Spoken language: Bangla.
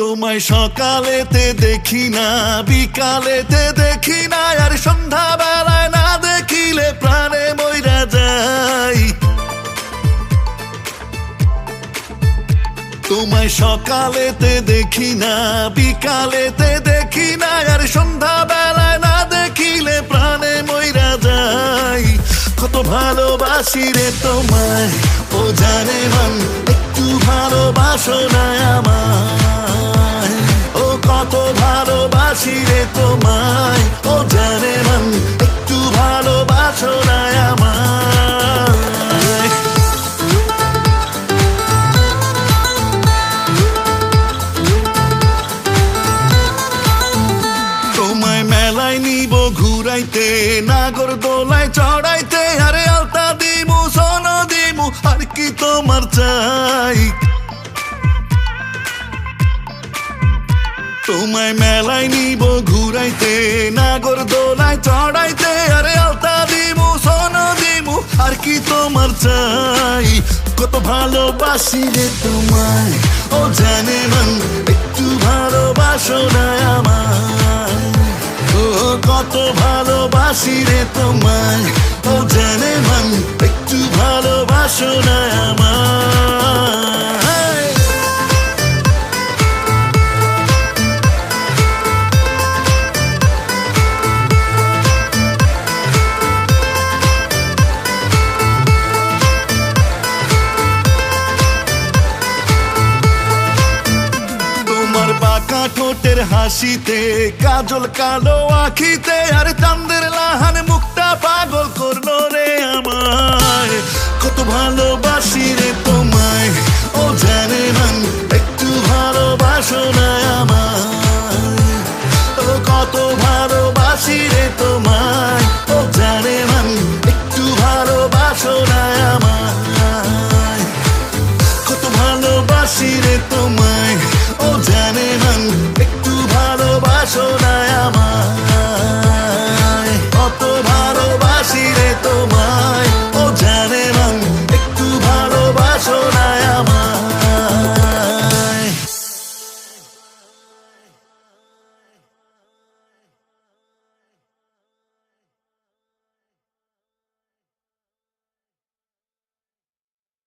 তোমায় সকালেতে দেখি না, বিকালেতে দেখি না, আর সন্ধ্যা বেলায় না দেখিলে প্রাণে মইরা যাই। তোমায় সকালেতে দেখি না, বিকালেতে দেখি না, আর সন্ধ্যা বেলায় না দেখিলে প্রাণে মইরা যাই। কত ভালোবাসি রে তোমায়, ও জানে মন, একটু ভালোবাসো না আমায়। ও কত ভালোবাসি রে তোমায়। ও জানে মন, একটু ভালোবাসো না আমায়। তোমায় মেলায় নিব ঘুরাইতে, নাগর দোলায় চড়াইতে, আরে আলতা দিমু, সোন দিমু, আর কি তোমার চাই? তোমায় মেলায় নিব ঘুরাইতে, নাগর দোলায় চড়াইতে, আরে আলতা দিমু, সোন দিমু, আর কি তোমার চাই? কত ভালোবাসি রে তোমায়, ও জানে মন, একটু ভালোবাসো না আমায়। ও, কত ভালোবাসি রে তোমায়, ও জানে মন, একটু ভালোবাসো না ঠোঁটের হাসিতে কাজল কালো আখিতে আর চান্দের লাহান